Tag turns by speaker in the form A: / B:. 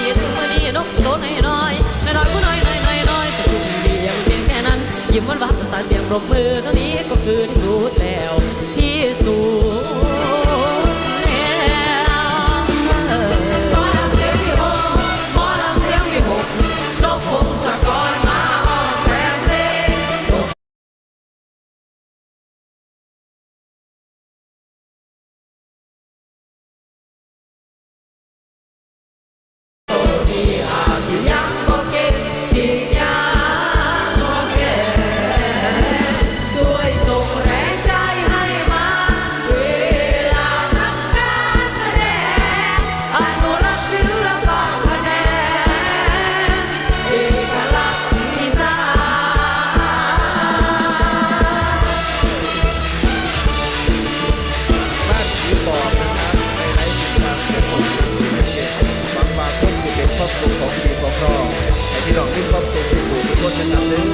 A: ดีถึงวันนี้นกโดนน้อยน้อยน้อยผู้น้อยน้อยน้อยน้อยสุดเดียวเพียงแค่นั้น ยิ้มวันวับภาษาเสียงปรบมือเท่านี้ก็คือที่สุดแล้วที่สุด
B: ตูของทีมของเราไอที่ลองที่ครอบครัวที่ถูกทุกคนนะครับหนึ่ง